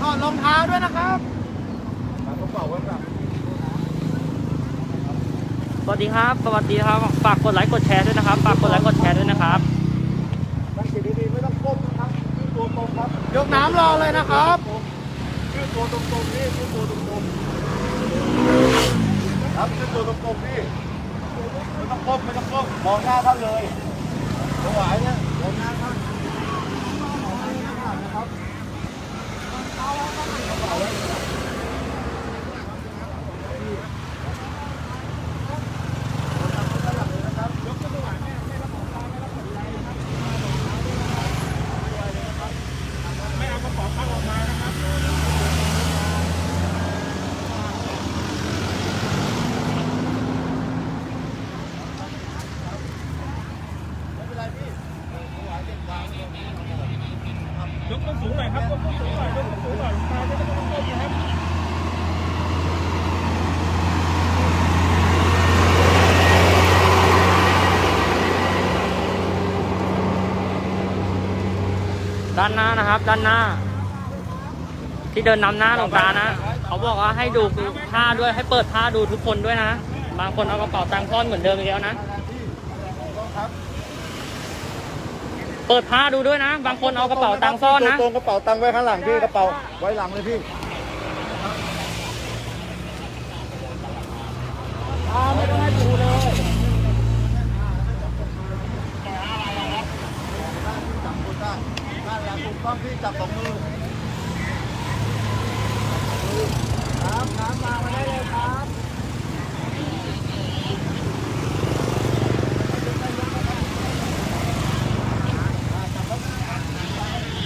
ถอดรองเท้าด้วยนะครับกระเป๋าไว้แบบสวัสดีครับ สวัสดีครับ ฝากกดไลค์กดแชร์ด้วยนะครับ ฝากกดไลค์กดแชร์ด้วยนะครับตั้งจิตดีๆไม่ต้องก้มนะครับยืดตัวตรงครับยกน้ำรอเลยนะครับยืดตัวตรงๆนี่ยืดตัวตรงๆครับยืดตัวตรงๆนี่ไม่ต้องก้มไม่ต้องก้มมองหน้าท่านเลยถวายเนี่ยมองหน้าท่าน ยกต้นสูงหน่อยครับยกต้นสูงหน่อยยกต้นสูงหน่อยตาจะได้ไม่ต้องก้มนะครับด้านหน้านะครับ ด้านหน้า ที่เดินนำหน้าหลวงตานะ เขาบอกว่าให้ดูผ้าด้วยให้เปิดผ้าดูทุกคนด้วยนะ บางคนเอากระเป๋าตังค์ซ่อนเหมือนเดิมอีกแล้วนะ เปิดผ้าดูด้วยนะ บางคนเอากระเป๋าตังค์ซ่อนนะตรงกระเป๋าตังค์ไว้ข้างหลังพี่กระเป๋าไว้หลังเลยพี่ไม่ต้องให้ดูเลยจับคนได้ด้านหลังถูกต้องพี่จับสองมือ ครับน้ำมามาได้เลยครับ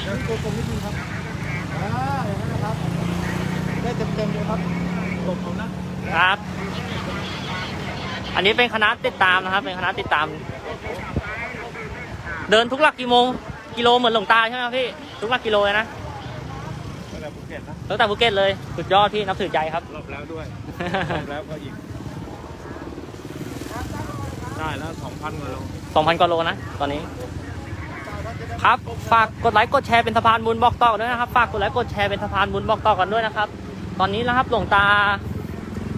ยืดตัวตรงนิดนึงครับอ่าอย่างนั้นนะครับ ได้เต็มๆเลยครับหลบผมนะครับ อั นนี้เป็นคณะติดตามนะครับ เป็นคณะติดตาม เดินทุกหลักกี่โมงกิโลเหมือนหลวงตาใช่ไหมครับพี่ ทุกหลักกิโลเลยนะตั้งแต่ภูเก็ตนะตั้งแต่ภูเก็ตเลยสุดยอดพี่นับถือใจครับรอบแล้วด้วยรอบแล้วก็อีกได้แล้วสองพันกว่าโล2,000กว่าโลนะตอนนี้ ครับฝากกดไลค์กดแชร์เป็นสะพานบุญบอกต่อด้วยนะครับฝากกดไลค์กดแชร์เป็นสะพานบุญบอกต่อกันด้วยนะครับ ตอนนี้นะครับหลวงตา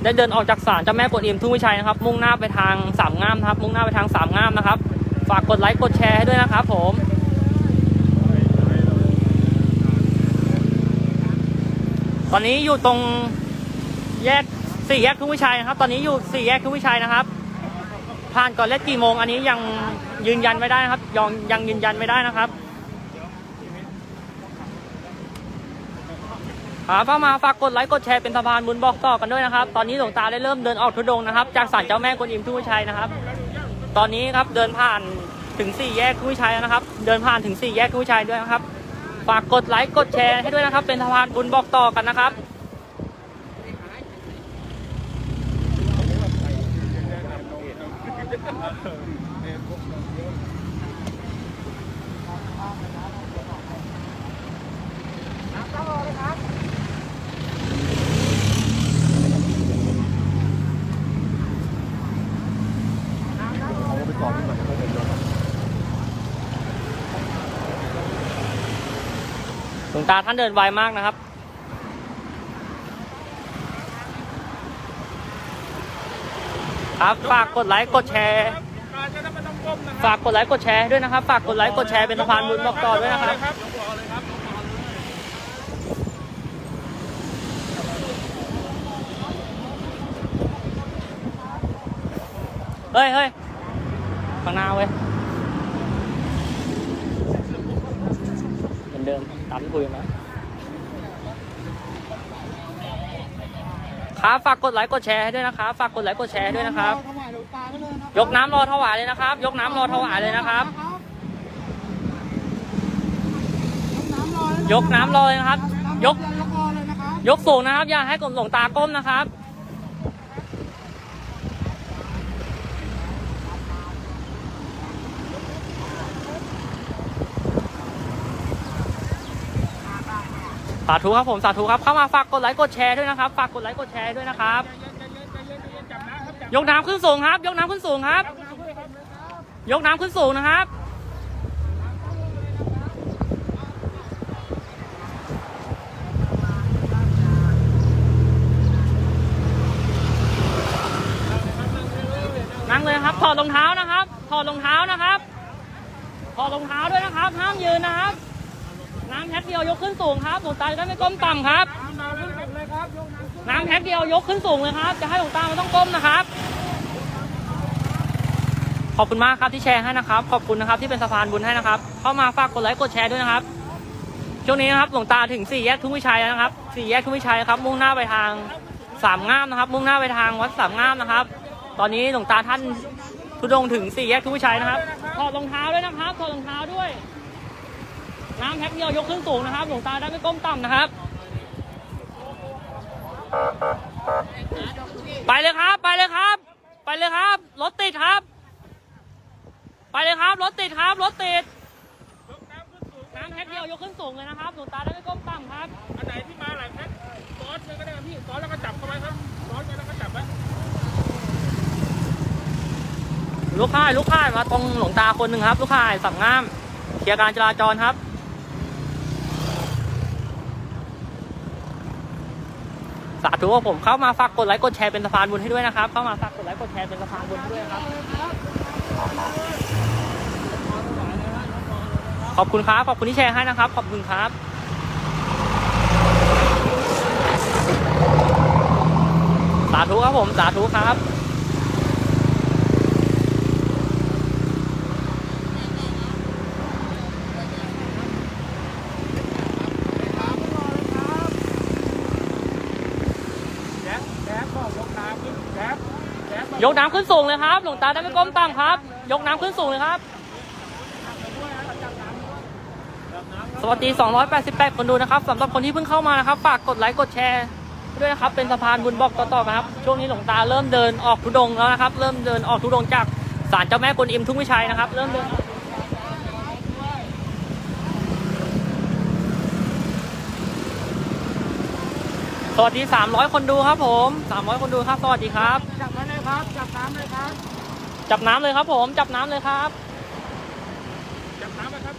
ได้เดินออกจากศาลเจ้าแม่กวนอิมทุ่งวิชัยนะครับ มุ่งหน้าไปทางสามงามนะครับ มุ่งหน้าไปทางสามงามนะครับ ฝากกดไลค์กดแชร์ให้ด้วยนะครับผมตอนนี้อยู่ตรงแยกสี่แยกทุ่งวิชัยนะครับ ตอนนี้อยู่สี่แยกทุ่งวิชัยนะครับ ผ่านก่อนเล็กกี่โมง อันนี้ยังยืนยันไม่ได้นะครับยังยังยืนยันไม่ได้นะครับ ครับเข้ามาฝากกดไลค์กดแชร์เป็นสะพานบุญบอกต่อกันด้วยนะครับ ตอนนี้หลวงตาได้เริ่มเดินออกทุดงนะครับ จากศาลเจ้าแม่กวนอิมทุ่งวิชัยนะครับ ตอนนี้ครับเดินผ่านถึงสี่แยกทุ่งวิชัยแล้วนะครับ เดินผ่านถึงสี่แยกทุ่งวิชัยด้วยนะครับ ฝากกดไลค์กดแชร์ให้ด้วยนะครับ เป็นสะพานบุญบอกต่อกันนะครับ เอาไปก่อนดีกว่าจะไม่เป็นไรครับ ห ลวงตาท่านเดินไวมากนะครับ ครับฝากกดไลค์กดแชร์ ฝากกดไลค์กดแชร์ด้วยนะครับ ฝากกดไลค์กดแชร์เป็นสะพานบุญบอกต่อด้วยนะครับเลยครับเฮ้ยเฮ้ยข้างหน้าเว้ยเหมื อนเดิมตามที่คุยมาครับฝากกดไลค์กดแชร์ให้ด้วยนะครับฝากกดไลค์กดแชร์ให้ด้วยนะครับ ยกน้ำรอถวายเลยนะครับ ยกน้ำรอถวายเลยนะครับ ยกน้ำรอเลยนะครับ ยกน้ำรอยนะครับยกสูงนะครับ อย่าให้กลมหลงตาก้มนะครับ สาธุครับผมสาธุครับเข้ามาฝากกดไลค์กดแชร์ด้วยนะครับฝากกดไลค์กดแชร์ด้วยนะครับ ยกน้ำขึ้นสูงครับ ยกน้ำขึ้นสูงครับ ยกน้ำขึ้นสูงนะครับ นั่งเลยครับถอดรองเท้านะครับถอดรองเท้านะครับถอดรองเท้าด้วยนะครับห้ามยืนนะครับ น้ำแพ็คเดียวยกขึ้นสูงครับหลวงตาจะได้ไม่ก้มต่ำครับน้ำมาขึ้นสุดเลยคบยกน้ำขึ้นน้ำแพ็คเดียวยกขึ้นสูงเลยครับ จะให้หลวงตาไม่ต้องก้มนะครับ ขอบคุณมากครับที่แชร์ให้นะครับ ขอบคุณนะครับที่เป็นสะพานบุญให้นะครับ เข้ามาฝากกดไลค์กดแชร์ด้วยนะครับ ช่วงนี้นะครับหลวงตาถึงสี่แยกทุ่งวิชัยแล้วนะครับสี่แยกทุ่งวิชัยครับ มุ่งหน้าไปทางสามงามนะครับ มุ่งหน้าไปทางวัดสามงามนะครับ ตอนนี้หลวงตาท่านทุดงถึงสี่แยกทุ่งวิชัยนะครับ ถอดรองเท้าด้วยนะครับ ถอดรองเท้าด้วย น้ำแพ็คเดียวยกขึ้นสูงนะครับ หลวงตาได้ไม่ก้มต่ำนะครับ ไปเลยครับ ไปเลยครับ ไปเลยครับ รถติดครับ ไปเลยครับ รถติดครับ รถติดยกน้ำขึ้นสูงน้ำแพ็คเดียวยกขึ้นสูงเลยนะครับ หลวงตาได้ไม่ก้มต่ำครับ อันไหนที่มาหลายแพ็คซ้อนเลยก็ได้ครับพี่ซ้อนแล้วก็จับเข้าไว้ครับซ้อนไปแล้วก็จับไว้ลูกค่ายลูกค่ายมาตรงหลวงตาคนหนึ่งครับ ลูกค่ายสั่งงามเคลียร์การจราจรครับ สาธุครับผมเข้ามาฝากกดไลค์กดแชร์เป็นสะพานบุญให้ด้วยนะครับ เข้ามาฝากกดไลค์กดแชร์เป็นสะพานบุญให้ด้วยนะครับ ขอบคุณครับ ขอบคุณที่แชร์ให้นะครับ ขอบคุณครับสาธุครับผมสาธุครับ แจ๊บแจ๊บบอกยกน้ำขึ้นแจ๊บแจ๊บบอก ยกน้ำขึ้นสูงเลยครับ หลวงตาได้ไม่ก้มต่ำครับ ยกน้ำขึ้นสูงเลยครับ สวัสดี 288 คนดูนะครับสำหรับคนที่เพิ่งเข้ามานะครับ ฝากกดไลค์กดแชร์ด้วยนะครับ เป็นสะพานบุญบอกต่อๆนะครับ ช่วงนี้หลวงตาเริ่มเดินออกทุดงแล้วนะครับ เริ่มเดินออกทุดงจากศาลเจ้าแม่กวนอิมทุ่งวิชัยนะครับ เริ่มเดิน สวัสดี 300 คนดูครับผม 300 คนดูครับ สวัสดีครับ จับไว้เลยครับ จับน้ำเลยครับ จับน้ำเลยครับผม จับน้ำเลยครับ จับน้ำไปครับ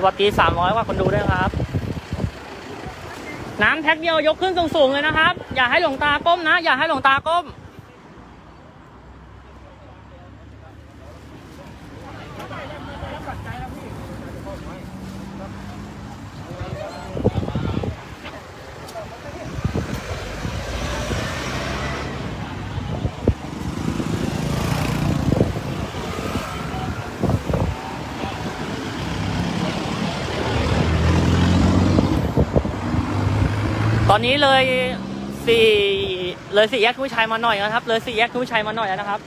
สวัสดี300กว่าคนดูด้วยครับ น้ำแพ็คเดียวยกขึ้นสูงๆเลยนะครับ อย่าให้หลวงตาก้มนะ อย่าให้หลวงตาก้ม อนนี้เลยสี่เลยสี่แยกทุ่งชัยมาหน่อยนะครับ เลยสี่แยกทุ่งชัยมาหน่อยแล้วนะครับ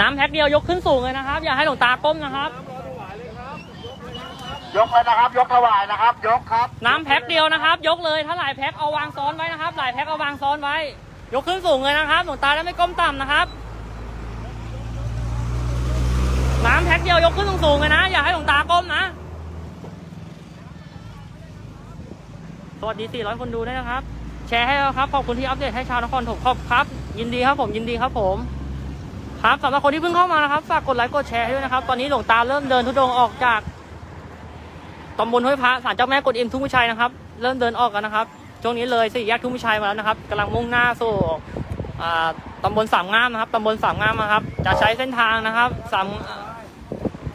น้ำแพ็คเดียวยกขึ้นสูงเลยนะครับ อย่าให้หลวงตาก้มนะครับ ยกเลยนะครับ ยกถวายนะครับ ยกครับ น้ำแพ็คเดียวนะครับ ยกเลยถ้าหลายแพ็คเอาวางซ้อนไว้นะครับ หลายแพ็คเอาวางซ้อนไว้ ยกขึ้นสูงเลยนะครับ หลวงตาได้ไม่ก้มต่ำนะครับ น้ำแพ็คเดียวยกขึ้นสูงๆเลยนะ อย่าให้หลวงตาก้มนะ สวัสดี 400 คนดูด้วยนะครับ แชร์ให้เราครับ ขอบคุณที่อัปเดตให้ชาวนครถมขอบครับ ยินดีครับผม ยินดีครับผม ครับสำหรับคนที่เพิ่งเข้ามานะครับฝากกดไลค์กดแชร์ให้ด้วยนะครับ ตอนนี้หลวงตาเริ่มเดินทุดงออกจากตำบลห้วยพระศาลเจ้าแม่กวนอิมทุ่งวิชัยนะครับ เริ่มเดินออกกันนะครับช่วงนี้เลยสี่แยกทุ่งวิชัยมาแล้วนะครับกำลังมุ่งหน้าสู่ตำบลสามงามนะครับตำบลสามงามนะครับ จะใช้เส้นทางนะครับสาม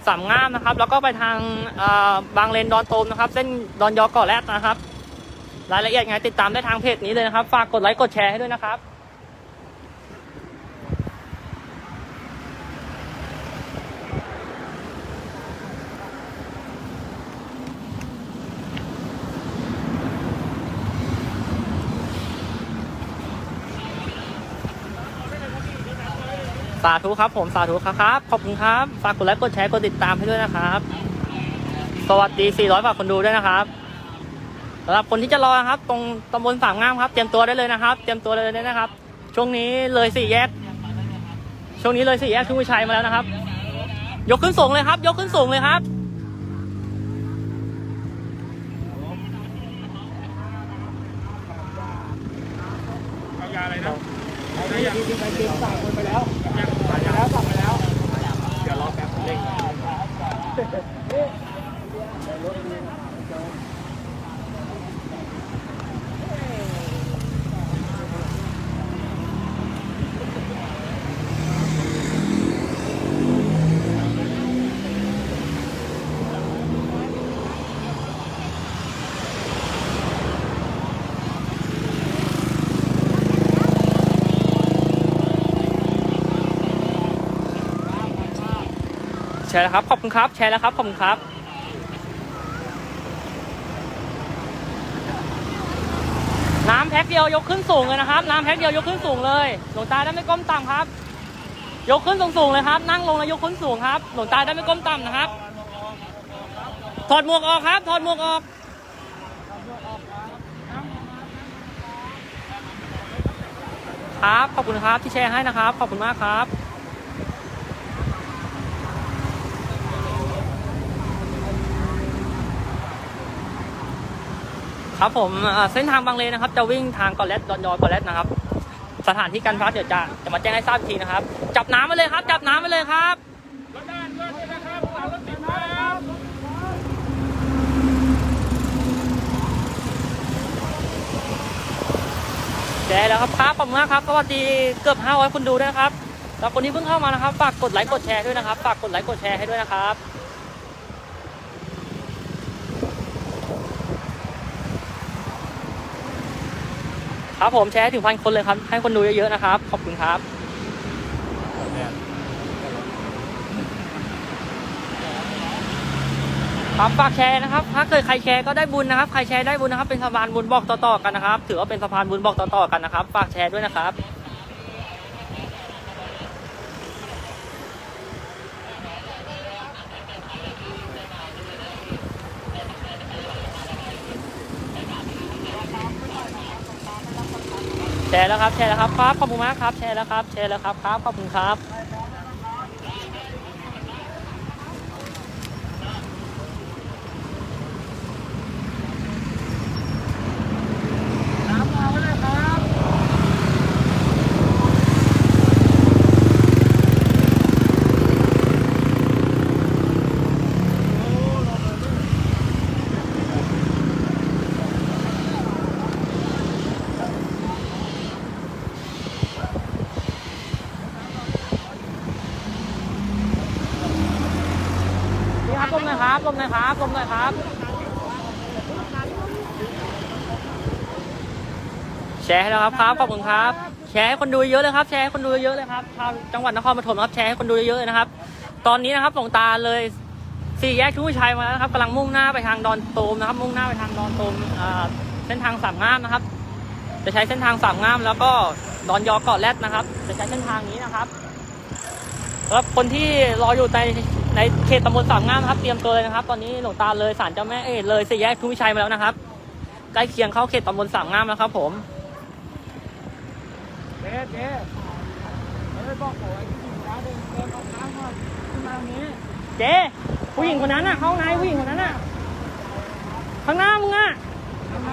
สามงามนะครับ แล้วก็ไปทางบางเลนดอนโตมนะครับ เส้นดอนยอเกาะแรดนะครับ รายละเอียดไงติดตามได้ทางเพจนี้เลยนะครับ ฝากกดไลค์กดแชร์ให้ด้วยนะครับ สาธุครับผมสาธุครับครับ ขอบคุณครับ ฝากกดไลค์กดแชร์กดติดตามให้ด้วยนะครับ สวัสดี 400ฝากคนดูด้วยนะครับสำหรับคนที่จะรอนะครับ ตรงตำบลสามงามครับ เตรียมตัวได้เลยนะครับ เตรียมตัวเลยนะครับ ช่วงนี้เลยสี่แยก ช่วงนี้เลยสี่แยกทุ่งวิชัยมาแล้วนะครับ ยกขึ้นสูงเลยครับ ยกขึ้นสูงเลยครับเอายาอะไรนะไอ้ที่ที่ไปเตรียมสั่ Gracias. ชร์แล้วครับ ขอบคุณครับ แชร์แล้วครับ ขอบคุณครับ น้ำแพ็คเดียวยกขึ้นสูงเลยนะครับ น้ำแพ็คเดียวยกขึ้นสูงเลย หลวงตาได้ไม่ก้มต่ำครับ ยกขึ้นสูงๆเลยครับ นั่งลงแล้วยกขึ้นสูงครับ หลวงตาได้ไม่ก้มต่ำนะครับ ถอดหมวกออกครับ ถอดหมวกออกครับ ขอบคุณครับที่แชร์ให้นะครับ ขอบคุณมากครับ ครับผมเส้นทางบางเลนนะครับ จะวิ่งทางกอลเลตดอนยอกอลเลตนะครับ สถานที่การพักเดี๋ยวจะจะมาแจ้งให้ทราบทีนะครับ จับน้ำไปเลยครับ จับน้ำไปเลยครับรถด้านด้วยนะครับรถติดครับแชร์แล้วครับครับขอบคุณมากครับสวัสดีเกือบ500คนดูด้วยนะครับแล้วคนที่เพิ่งเข้ามานะครับฝากกดไลค์กดแชร์ด้วยนะครับฝากกดไลค์กดแชร์ให้ด้วยนะครับ ครับผมแชร์ถึงพันคนเลยครับ ให้คนดูเยอะๆนะครับ ขอบคุณครับครับฝากแชร์นะครับ ถ้าเกิดใครแชร์ก็ได้บุญนะครับ ใครแชร์ได้บุญนะครับ เป็นสะพานบุญบอกต่อๆกันนะครับ ถือว่าเป็นสะพานบุญบอกต่อๆกันนะครับ ฝากแชร์ด้วยนะครับ แชร์แล้วครับ แชร์แล้วครับครับ ขอบคุณมากครับ แชร์แล้วครับ แชร์แล้วครับครับ ขอบคุณครับ น้ำมาไว้เลยครับ นี่ครับลม หน่อยครับลมหน่อยครับลมหน่อยครับ แชร์ให้แล้วครับครับขอบคุณครับ แชร์ให้คนดูเยอะเลยครับ แชร์ให้คนดูเยอะเลยครับชาวจังหวัดนครปฐมนะครับแชร์ให้คนดูเยอะเลยนะครับ ตอนนี้นะครับหลวงตาเลยสี่แยกทุ่งชัยมาแล้วนะครับกำลังมุ่งหน้าไปทางดอนโตมนะครับ มุ่งหน้าไปทางดอนโตมอ่าเส้นทางสามงามนะครับ จะใช้เส้นทางสามงาม แล้วก็ดอนยอเกาะแรดนะครับ จะใช้เส้นทางนี้นะครับสำหรับคนที่รออยู่ใน ในเขตตำบลสามงามครับเตรียมตัวเลยนะครับ ตอนนี้หลวงตาเลยศาลเจ้าแม่เอยเลยสี่แยกทุ่งวิชัยมาแล้วนะครับใกล้เคียงเข้าเขตตำบลสามงามแล้วครับ ผมเจ๊เจ๊เฮ้ยบอกโอ้ยที่ร้านเดินเดินออกทางก่อนขึ้นมาตรงนี้เจ๊ผู้หญิงคนนั้นน่ะเข้าในผู้หญิงคนนั้นน่ะข้างหน้ามึงอะ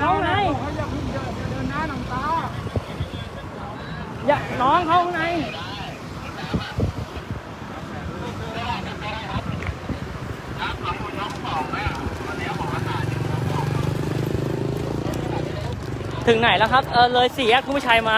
เข้าไหนอย่าเพิ่งเดินอย่าเดินหน้าหนังตาอย่าน้องเข้าข้างใน ถึงไหนแล้วครับ เออเลยสี่แยกทุ่งวิชัยมา